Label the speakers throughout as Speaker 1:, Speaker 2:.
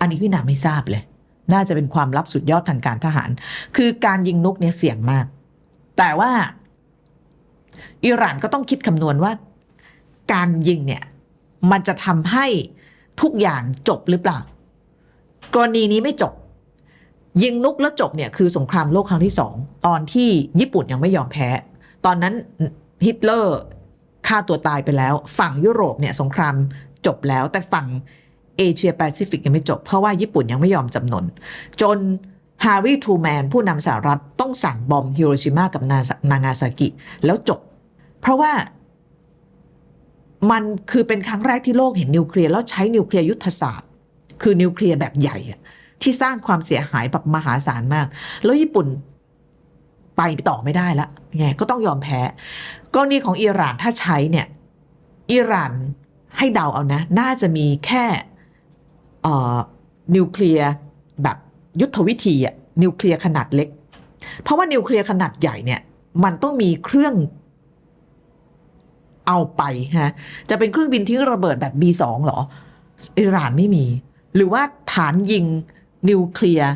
Speaker 1: อันนี้พี่นาไม่ทราบเลย น่าจะเป็นความลับสุดยอดทางการทหาร คือการยิงนกเนี่ยเสี่ยงมาก แต่ว่าอิหร่านก็ต้องคิดคำนวณว่า การยิงเนี่ย มันจะทำให้ทุกอย่างจบหรือเปล่า กรณีนี้ไม่จบ ยิงนุกแล้วจบเนี่ยคือสงครามโลกครั้งที่สองตอนที่ญี่ปุ่นยังไม่ยอมแพ้ ตอนนั้นฮิตเลอร์ฆ่าตัวตายไปแล้ว ฝั่งยุโรปเนี่ยสงครามจบแล้วแต่ฝั่ง เอเชียแปซิฟิกยังไม่จบ เพราะว่าญี่ปุ่นยังไม่ยอมจำนน จนฮาร์วีทูแมนผู้นำสหรัฐต้องสั่งบอมฮิโรชิมากับนานางาซากิ แล้วจบ เพราะว่ามันคือเป็นครั้งแรกที่โลกเห็นนิวเคลียร์แล้วใช้นิวเคลียร์ยุทธศาสตร์ คือนิวเคลียร์แบบใหญ่อะที่สร้างความเสียหายแบบมหาศาลมาก แล้วญี่ปุ่นไปต่อไม่ได้ละไงก็ต้องยอมแพ้กรณีของอิหร่านถ้าใช้เนี่ยอิหร่านให้เดาเอานะ น่าจะมีแค่ นิวเคลียร์แบบยุทธวิธีอะนิวเคลียร์ขนาดเล็ก เพราะว่านิวเคลียร์ขนาดใหญ่เนี่ยมันต้องมีเครื่องเอาไปฮะจะเป็นเครื่องบินทิ้งระเบิดแบบ B2 หรอ อิหร่านไม่มี หรือว่าฐานยิงนิวเคลียร์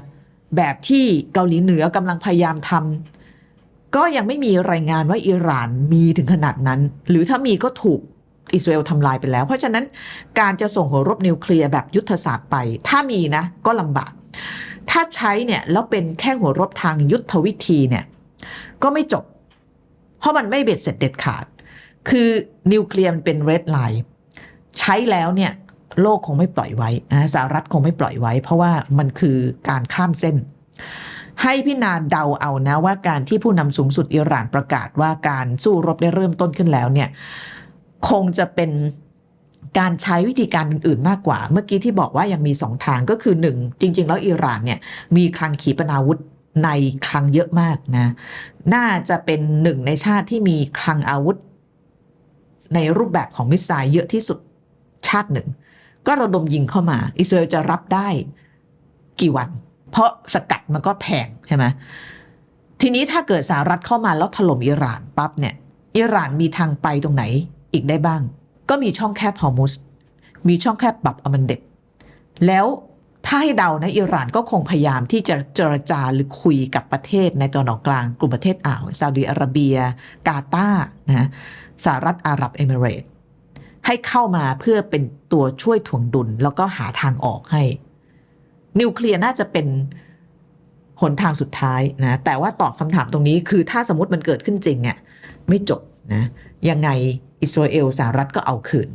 Speaker 1: แบบที่เกาหลีเหนือกำลังพยายามทำก็ยังไม่มีรายงานว่าอิหร่านมีถึงขนาดนั้น หรือถ้ามีก็ถูก อิสราเอลทำลายไปแล้ว เพราะฉะนั้นการจะส่งหัวรบนิวเคลียร์แบบยุทธศาสตร์ไป ถ้ามีนะก็ลำบาก ถ้าใช้เนี่ยแล้วเป็นแค่หัวรบทางยุทธวิธีเนี่ยก็ไม่จบ เพราะมันไม่เบ็ดเสร็จเด็ดขาด คือนิวเคลียร์มันเป็นเรดไลน์ใช้แล้วเนี่ยโลกคงไม่ปล่อยไว้สหรัฐคงไม่ปล่อยไว้ เพราะว่ามันคือการข้ามเส้น ให้พี่นาเดาเอานะว่าการที่ผู้นำสูงสุดอิหร่านประกาศว่าการสู้รบได้เริ่มต้นขึ้นแล้วเนี่ย คงจะเป็นการใช้วิธีการอื่น ๆ มากกว่า เมื่อกี้ที่บอกว่ายังมีสองทางก็คือหนึ่งจริง ๆ แล้วอิหร่านเนี่ยมีคลังขีปนาวุธในคลังเยอะมากนะ น่าจะเป็นหนึ่งในชาติที่มีคลังอาวุธ ในรูปแบบของมิสไซล์เยอะที่สุดชาติหนึ่ง ก็ระดมยิงเข้ามา อิสราเอลจะรับได้กี่วัน เพราะสกัดมันก็แพงใช่ไหมทีนี้ถ้าเกิดสหรัฐเข้ามาแล้วถล่มอิหร่านปั๊บเนี่ย อิหร่านมีทางไปตรงไหน อีกได้บ้าง ก็มีช่องแคบฮอร์มุสมีช่องแคบบับอมันเดบแล้วถ้าให้เดานะอิหร่านก็คงพยายามที่จะเจรจาหรือคุยกับประเทศในตะวันออกกลางกลุ่มประเทศอ่าวซาอุดิอาระเบีย กาตาร์นะสหรัฐอาหรับเอมิเรตให้เข้ามาเพื่อเป็นตัวช่วยถ่วงดุล แล้วก็หาทางออกให้ นิวเคลียร์น่าจะเป็นหนทางสุดท้ายนะแต่ว่าตอบคำถามตรงนี้คือถ้าสมมติมันเกิดขึ้นจริงเนี่ยไม่จบนะยังไง อิสราเอลสหรัฐก็เอาคืน